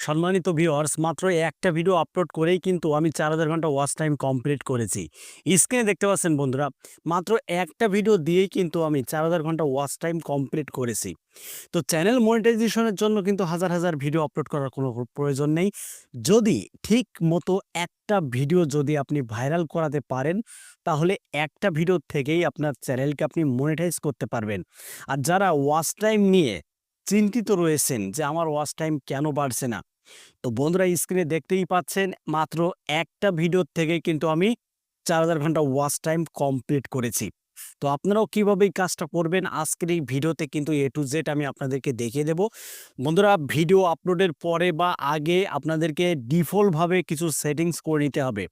সম্মানিত ভিউয়ার্স মাত্র একটা ভিডিও আপলোড করেই কিন্তু আমি চার হাজার ঘণ্টা ওয়াচ টাইম কমপ্লিট করেছি। স্ক্রিনে দেখতে পাচ্ছেন বন্ধুরা, মাত্র একটা ভিডিও দিয়েই কিন্তু আমি চার হাজার ঘণ্টা ওয়াচ টাইম কমপ্লিট করেছি। তো চ্যানেল মনিটাইজেশনের জন্য কিন্তু হাজার হাজার ভিডিও আপলোড করার কোনো প্রয়োজন নেই। যদি ঠিক মতো একটা ভিডিও যদি আপনি ভাইরাল করাতে পারেন, তাহলে একটা ভিডিও থেকেই আপনার চ্যানেলকে আপনি মনিটাইজ করতে পারবেন। আর যারা ওয়াচ টাইম নিয়ে চিন্তিত রয়েছেন যে আমার ওয়াচ টাইম কেন বাড়ছে না তো বন্ধুরা স্ক্রিনে দেখতেই পাচ্ছেন, মাত্র একটা ভিডিওর থেকে কিন্তু আমি চার হাজার ঘণ্টা ওয়াচ টাইম কমপ্লিট করেছি। তো আপনারাও কীভাবে এই কাজটা করবেন আজকের এই ভিডিওতে কিন্তু এ টু জেড আমি আপনাদেরকে দেখিয়ে দেব। বন্ধুরা, ভিডিও আপলোডের পরে বা আগে আপনাদেরকে ডিফল্টভাবে কিছু সেটিংস করে নিতে হবে।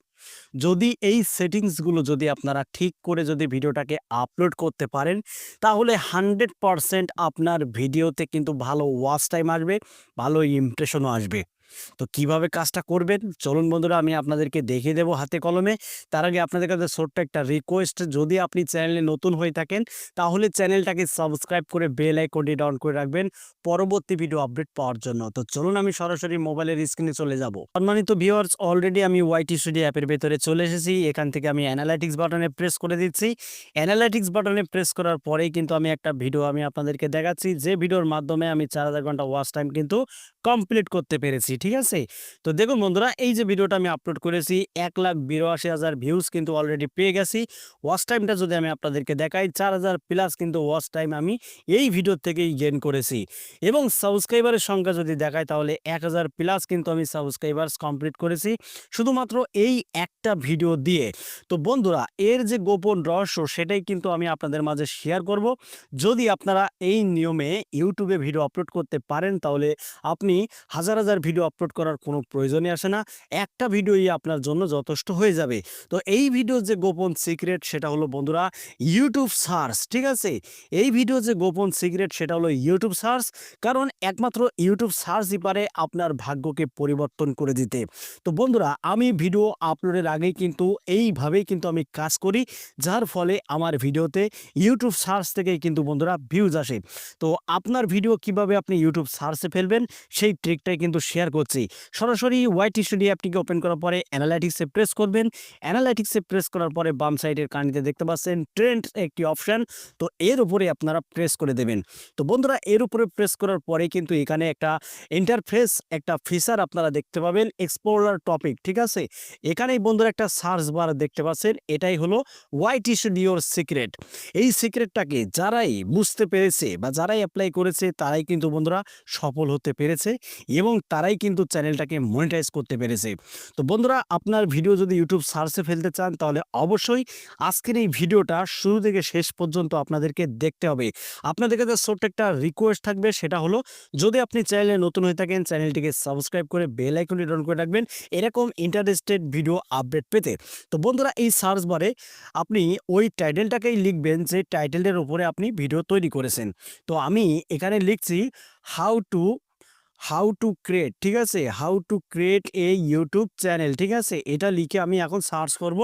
যদি এই সেটিংসগুলো যদি আপনারা ঠিক করে যদি ভিডিওটাকে আপলোড করতে পারেন, তাহলে হান্ড্রেড পারসেন্ট আপনার ভিডিওতে কিন্তু ভালো ওয়াচ টাইম আসবে, ভালো ইমপ্রেশনও আসবে। তো কীভাবে কাজটা করবেন? চলুন বন্ধুরা, আমি আপনাদেরকে দেখিয়ে দেবো হাতে কলমে। তার আগে আপনাদের কাছে ছোট্ট একটা রিকোয়েস্ট যদি আপনি চ্যানেলে নতুন হয়ে থাকেন, তাহলে চ্যানেলটাকে সাবস্ক্রাইব করে বেল আইকনটি ডাউন করে রাখবেন পরবর্তী ভিডিও আপডেট পাওয়ার জন্য। তো চলুন আমি সরাসরি মোবাইলের স্ক্রিনে চলে যাব। সম্মানিত ভিউয়ার্স অলরেডি আমি ওয়াইটি স্টুডিও অ্যাপের ভেতরে চলে এসেছি। এখান থেকে আমি অ্যানালাইটিক্স বাটনে প্রেস করে দিচ্ছি। অ্যানালাইটিক্স বাটনে প্রেস করার পরেই কিন্তু আমি একটা ভিডিও আমি আপনাদেরকে দেখাচ্ছি। যে ভিডিওর মাধ্যমে আমি চার হাজার ঘণ্টা ওয়াচ টাইম কিন্তু কমপ্লিট করতে পেরেছি, ঠিক আছে? তো দেখুন বন্ধুরা, এই যে ভিডিওটা আমি আপলোড করেছি, এক লাখ বিরাশি হাজার ভিউজ কিন্তু অলরেডি পেয়ে গেছি। ওয়াচ টাইমটা যদি আমি আপনাদেরকে দেখাই, চার হাজার প্লাস কিন্তু ওয়াচ টাইম আমি এই ভিডিও থেকেই গেন করেছি। এবং সাবস্ক্রাইবারের সংখ্যা যদি দেখাই, তাহলে এক হাজার প্লাস কিন্তু আমি সাবস্ক্রাইবার্স কমপ্লিট করেছি, শুধুমাত্র এই একটা ভিডিও দিয়ে। তো বন্ধুরা, এর যে গোপন রহস্য, সেটাই কিন্তু আমি আপনাদের মাঝে শেয়ার করব। যদি আপনারা এই নিয়মে ইউটিউবে ভিডিও আপলোড করতে পারেন, তাহলে আপনি হাজার হাজার ভিডিও আপলোড করার কোনো প্রয়োজনই আসে না। একটা ভিডিওই আপনার জন্য যথেষ্ট হয়ে যাবে। তো এই ভিডিওর যে গোপন সিক্রেট সেটা হলো বন্ধুরা ইউটিউব সার্চ ঠিক আছে? এই ভিডিও যে গোপন সিক্রেট সেটা হলো ইউটিউব সার্চ কারণ একমাত্র ইউটিউব সার্চই পারে আপনার ভাগ্যকে পরিবর্তন করে দিতে। তো বন্ধুরা, আমি ভিডিও আপলোডের আগেই কিন্তু এইভাবেই কিন্তু আমি কাজ করি, যার ফলে আমার ভিডিওতে ইউটিউব সার্চ থেকেই কিন্তু বন্ধুরা ভিউজ আসে। তো আপনার ভিডিও কীভাবে আপনি ইউটিউব সার্চে ফেলবেন সেই ট্রিকটাই কিন্তু শেয়ার করছি। সরাসরি ওয়াইট স্টুডিও অ্যাপটিকে ওপেন করার পরে অ্যানালাইটিক্সে প্রেস করবেন? অ্যানালাইটিক্সে প্রেস করার পরে বাম সাইডের কানিতে দেখতে পাচ্ছেন ট্রেন্ড একটি অপশান তো এর উপরে আপনারা প্রেস করে দেবেন। তো বন্ধুরা, এর উপরে প্রেস করার পরে কিন্তু এখানে একটা ইন্টারফেস একটা ফিচার আপনারা দেখতে পাবেন এক্সপ্লোরার টপিক ঠিক আছে? এখানেই বন্ধুরা একটা সার্চ বার দেখতে পাচ্ছেন, এটাই হলো হোয়াইট স্টুডিওর সিক্রেট এই সিক্রেটটাকে যারাই বুঝতে পেরেছে বা যারাই অ্যাপ্লাই করেছে, তারাই কিন্তু বন্ধুরা সফল হতে পেরেছে। এবং তারাই কিন্তু চ্যানেলটাকে মনিটাইজ করতে পেরেছে। তো বন্ধুরা, আপনার ভিডিও যদি ইউটিউব সার্চে ফেলতে চান, তাহলে অবশ্যই আজকের এই ভিডিওটা শুরু থেকে শেষ পর্যন্ত আপনাদেরকে দেখতে হবে। আপনাদের কাছে ছোট্ট একটা রিকোয়েস্ট থাকবে, সেটা হলো, যদি আপনি চ্যানেলে নতুন হয়ে থাকেন, চ্যানেলটিকে সাবস্ক্রাইব করে বেল আইকনটি ডাউন করে রাখবেন, এরকম ইন্টারেস্টেড ভিডিও আপডেট পেতে। তো বন্ধুরা, এই সার্চ বারে আপনি ওই টাইটেলটাকেই লিখবেন, যে টাইটেলের উপরে আপনি ভিডিও তৈরি করেছেন। তো আমি এখানে লিখছি how to how to create ঠিক আছে? How to create a YouTube channel ঠিক আছে? এটা লিখে আমি এখন সার্চ করব।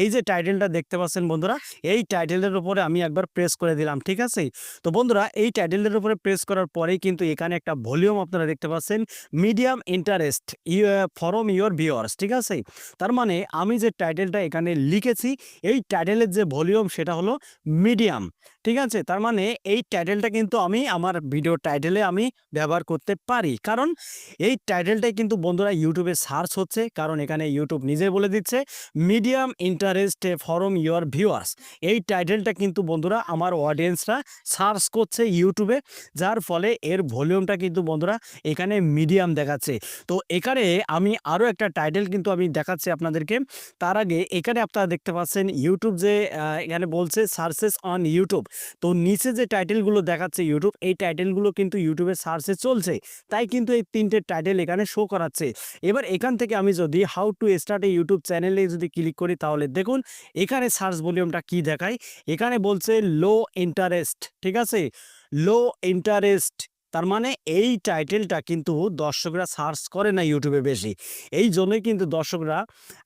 এই যে টাইটেলটা দেখতে পাচ্ছেন বন্ধুরা, এই টাইটেলের উপরে আমি একবার প্রেস করে দিলাম, ঠিক আছে? তো বন্ধুরা, এই টাইটেলের উপরে প্রেস করার পরেই কিন্তু এখানে একটা ভলিউম আপনারা দেখতে পাচ্ছেন medium interest from your viewers ঠিক আছে? তার মানে আমি যে টাইটেলটা এখানে লিখেছি, এই টাইটেলের যে ভলিউম সেটা হলো মিডিয়াম ঠিক আছে? তার মানে এই টাইটেলটা কিন্তু আমি, আমার ভিডিও টাইটেলে আমি ব্যবহার করতে পারি। কারণ এই টাইটেলটাই কিন্তু বন্ধুরা ইউটিউবে সার্চ হচ্ছে। কারণ এখানে ইউটিউব নিজে বলে দিচ্ছে medium interest from your viewers এই টাইটেলটা কিন্তু বন্ধুরা আমার অডিয়েন্সরা সার্চ করছে ইউটিউবে যার ফলে এর ভলিউমটা কিন্তু বন্ধুরা এখানে মিডিয়াম দেখাচ্ছে। তো এখানে আমি আরও একটা টাইটেল কিন্তু আমি দেখাচ্ছি আপনাদেরকে। তার আগে এখানে আপনারা দেখতে পাচ্ছেন ইউটিউব যে এখানে বলছে সার্চেস অন ইউটিউব তো নিচে যে টাইটেলগুলো দেখাচ্ছে ইউটিউব এই টাইটেলগুলো কিন্তু ইউটিউবে সার্চে চলছে। তাই কিন্তু এই তিনটে টাইটেল এখানে শো করাচ্ছে। এবার এখান থেকে আমি যদি how to start a YouTube চ্যানেলে যদি ক্লিক করি, তাহলে দেখুন, এখানে সার্চ ভলিউমটা কি দেখায়? এখানে বলছে লো ইন্টারেস্ট ঠিক আছে? লো ইন্টারেস্ট তার মানে এই টাইটেলটা কিন্তু দর্শকরা সার্চ করে না ইউটিউবে বেশি। এই জন্যই কিন্তু দর্শকরা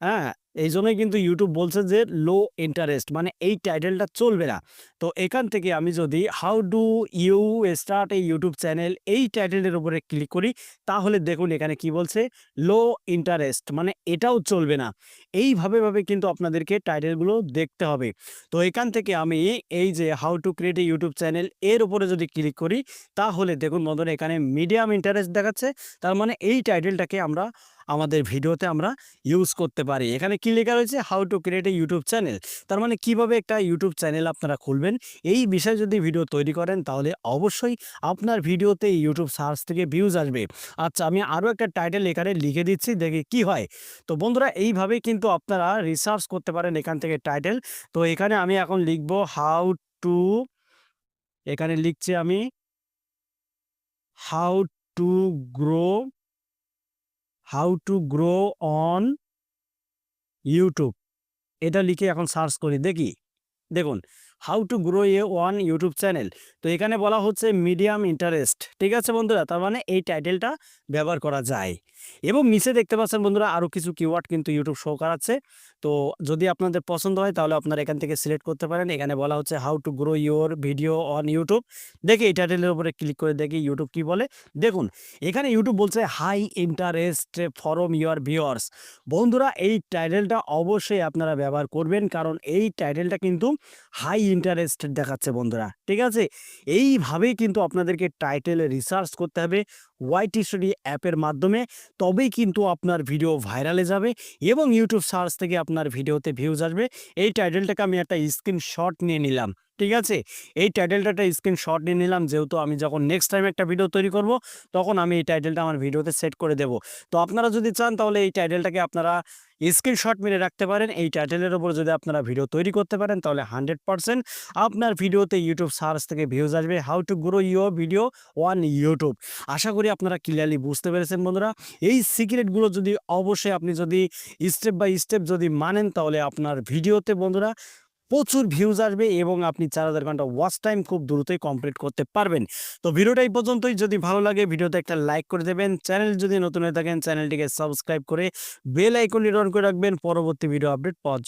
হ্যাঁ এই জন্যই কিন্তু ইউটিউব বলছে যে লো ইন্টারেস্ট মানে এই টাইটেলটা চলবে না। তো এখান থেকে আমি যদি হাউ ডু ইউ স্টার্ট এই ইউটিউব চ্যানেল এই টাইটেলের উপরে ক্লিক করি, তাহলে দেখুন এখানে কি বলছে লো ইন্টারেস্ট মানে এটাও চলবে না। এইভাবে ভাবে কিন্তু আপনাদেরকে টাইটেলগুলো দেখতে হবে। তো এখান থেকে আমি এই যে how to create a YouTube channel এর উপরে যদি ক্লিক করি, তাহলে দেখুন বন্ধুরা, এখানে মিডিয়াম ইন্টারেস্ট দেখাচ্ছে। তার মানে এই টাইটেলটাকে আমরা আমাদের ভিডিওতে আমরা ইউজ করতে পারি। এখানে কি লেখা রয়েছে? How to create a YouTube channel তার মানে কীভাবে একটা ইউটিউব চ্যানেল আপনারা খুলবেন? এই বিষয়ে যদি ভিডিও তৈরি করেন, তাহলে অবশ্যই আপনার ভিডিওতে ইউটিউব সার্চ থেকে ভিউজ আসবে। আচ্ছা আমি আরও একটা টাইটেল এখানে লিখে দিচ্ছি, দেখি কি হয়। তো বন্ধুরা এইভাবেই কিন্তু আপনারা রিসার্চ করতে পারেন এখান থেকে টাইটেল তো এখানে আমি এখন লিখব হাউ টু এখানে লিখছি আমি how to grow how to grow on YouTube এটা লিখে এখন সার্চ করি দেখি? দেখুন how to grow a on YouTube channel. তো এখানে বলা হচ্ছে মিডিয়াম ইন্টারেস্ট। ঠিক আছে বন্ধুরা? তার মানে এই টাইটেলটা ব্যবহার করা যায়। এবং নিচে দেখতে পাচ্ছেন বন্ধুরা আরও কিছু কিওয়ার্ড কিন্তু ইউটিউব শো করাচ্ছে। তো যদি আপনাদের পছন্দ হয়, তাহলে আপনারা এখান থেকে সিলেক্ট করতে পারেন। এখানে বলা হচ্ছে how to grow your video on YouTube. দেখি এই টাইটেলের উপরে ক্লিক করে দেখি ইউটিউব কি বলে। দেখুন, এখানে ইউটিউব বলছে high interest from your viewers. বন্ধুরা, এই টাইটেলটা অবশ্যই আপনারা ব্যবহার করবেন। কারণ এই টাইটেলটা কিন্তু হাই ইন্টারেস্ট দেখাচ্ছে বন্ধুরা, ঠিক আছে? এইভাবেই কিন্তু আপনাদেরকে টাইটেল রিসার্চ করতে হবে ওয়াইটি স্টাডি অ্যাপের মাধ্যমে। তবেই কিন্তু আপনার ভিডিও ভাইরালে যাবে এবং ইউটিউব সার্চ থেকে আপনার ভিডিওতে ভিউজ আসবে। এই টাইটেলটাকে আমি একটা স্ক্রিনশট নিয়ে নিলাম। ঠিক আছে? এই টাইটেলটা স্ক্রিনশট নিয়ে নিলাম, যেহেতু আমি যখন নেক্সট টাইম একটা ভিডিও তৈরি করব, তখন আমি এই টাইটেলটা আমার ভিডিওতে সেট করে দেব। তো আপনারা যদি চান, তাহলে এই টাইটেলটাকে আপনারা স্ক্রিনশট মেরে রাখতে পারেন। এই টাইটেলের উপর যদি আপনারা ভিডিও তৈরি করতে পারেন, তাহলে হান্ড্রেড পারসেন্ট আপনার ভিডিওতে ইউটিউব সার্চ থেকে ভিউজ আসবে। How to grow your video on YouTube আশা করি আপনারা ক্লিয়ারলি বুঝতে পেরেছেন, বন্ধুরা। এই সিক্রেটগুলো যদি অবশ্যই আপনি যদি স্টেপ বাই স্টেপ যদি মানেন, তাহলে আপনার ভিডিওতে বন্ধুরা প্রচুর ভিউজ আসবে এবং আপনি চার হাজার ঘণ্টা ওয়াচ টাইম খুব দ্রুতই কমপ্লিট করতে পারবেন। তো ভিডিওটা এই পর্যন্তই। যদি ভালো লাগে, ভিডিওতে একটা লাইক করে দেবেন। চ্যানেল যদি নতুন হয়ে থাকেন চ্যানেলটিকে সাবস্ক্রাইব করে বেল আইকনটি অন করে রাখবেন। পরবর্তী ভিডিও আপডেট পাওয়ার